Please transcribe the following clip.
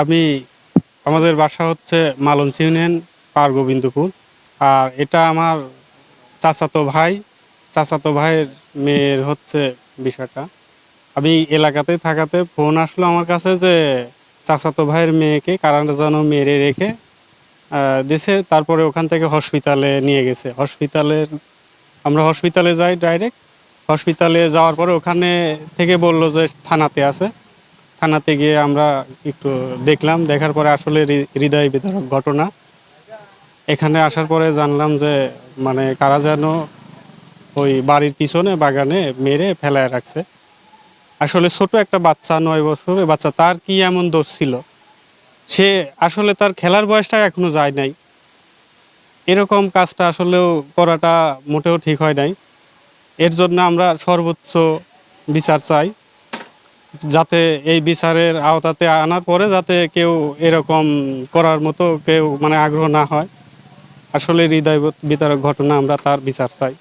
আমি, আমাদের বাসা হচ্ছে মালঞ্চ ইউনিয়ন, পার গোবিন্দপুর। আর এটা আমার চাচাতো ভাই, চাচাতো ভাইয়ের মেয়ের হচ্ছে বিষয়টা। আমি এলাকাতে থাকাতে ফোন আসলো আমার কাছে যে চাচাতো ভাইয়ের মেয়েকে কারণ যেন মেরে রেখে দিছে। তারপরে ওখান থেকে হসপিটালে নিয়ে গেছে। হসপিটালে, আমরা হসপিটালে যাই ডাইরেক্ট। হসপিটালে যাওয়ার পরে ওখানে থেকে বলল যে থানাতে আছে। থানাতে গিয়ে আমরা একটু দেখলাম, দেখার পরে আসলে হৃদয় বিদারক ঘটনা। এখানে আসার পরে জানলাম যে মানে কারা যেন ওই বাড়ির পিছনে বাগানে মেরে ফেলায় রাখছে। আসলে ছোট একটা বাচ্চা, নয় বছরের বাচ্চা, তার কি এমন দোষ ছিল? সে আসলে তার খেলার বয়সটা এখনও যায় নাই। এরকম কাজটা আসলেও করাটা মোটেও ঠিক হয় নাই। এর জন্য আমরা সর্বোচ্চ বিচার চাই। যাতে এই বিচারের আওতাতে আনার পরে যাতে কেউ এরকম করার মতো কেউ মানে আগ্রহ না হয়। আসলে হৃদয় বিতারক ঘটনা, আমরা তার বিচার চাই।